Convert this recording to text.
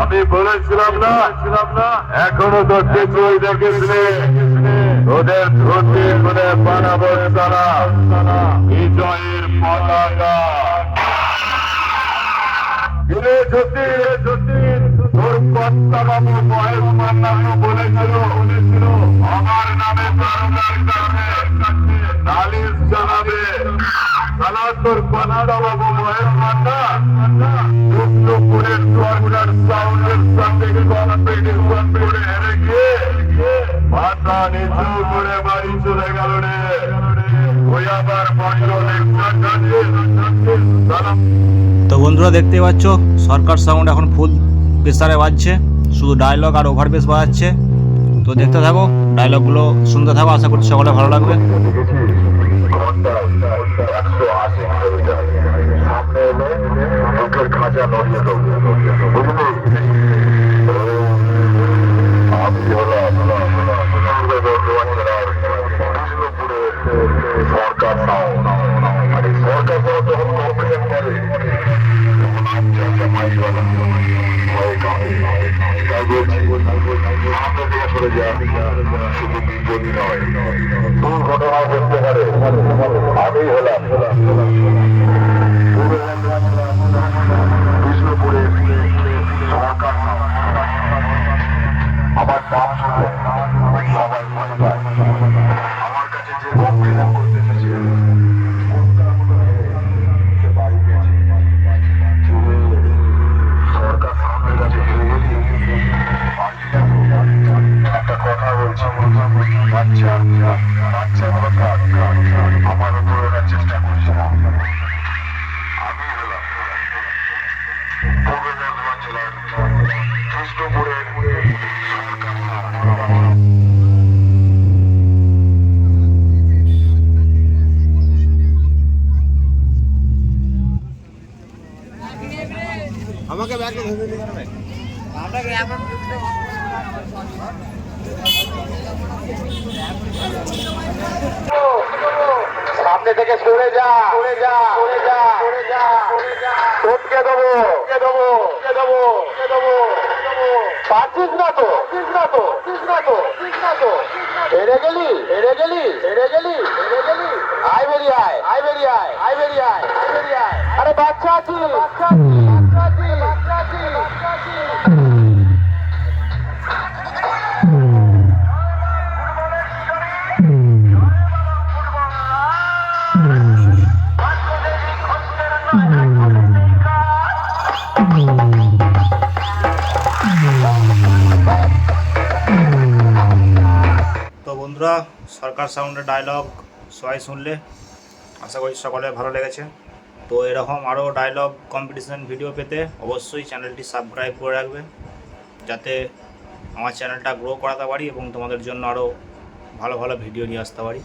আমি বলেছিলাম না, এখনও তো কিছুই দেখিসনি তোদের ধরতে করে বানাবো তারা। বিজয়ের পতাকা। তোর আমার নামে জানাবে সালা তো বন্ধুরা দেখতেই পাচ্ছ, সরকার সাউন্ড এখন ফুল প্রেসারে বাজছে। শুধু ডায়লগ আর ওভার বেস বাজাচ্ছে। তো দেখতে থাকো ডায়লগগুলো শুনতে থাকো, আশা করছি সকলে ভালো লাগবে। সামনে দিয়ে সরে যা শুধু বিপদই নয় দুর্ঘটনা ঘটতে পারে আমি হলাম বর্ধমান আমার নাম শুনে বাচ্চা বাচ্চার কথা আমার উপর চেষ্টা করিস না আমি হলাম পূর্ব বর্ধমান জেলার কৃষ্ণপুরের সরকার সামনে থেকে সরে যা সরে যা সরে যা সরে যা সরে যা। টপকে দেবো টপকে দেবো টপকে দেবো টপকে দেবো পারছিস না তো, পারছিস না তো, পারছিস না তো, পারছিস না তো। হেরে গেলি হেরে গেলি হেরে গেলি হেরে গেলি। আয় বেরিয়ে আয় আয় বেরিয়ে আয় আয় বেরিয়ে আয় আয় বেরিয়ে আয়। আরে বাচ্চা আছি বাচ্চা আছি বাচ্চা আছি বাচ্চা আছি বন্ধুরা, সরকার সাউন্ডের ডায়লগ সবাই শুনলে। আশা করি সকলে ভালো লেগেছে। তো এরকম আরও ডায়লগ কম্পিটিশন ভিডিও পেতে অবশ্যই চ্যানেলটি সাবস্ক্রাইব করে রাখবে, যাতে আমার চ্যানেলটা গ্রো করাতে পারি এবং তোমাদের জন্য আরও ভালো ভালো ভিডিও নিয়ে আসতে পারি।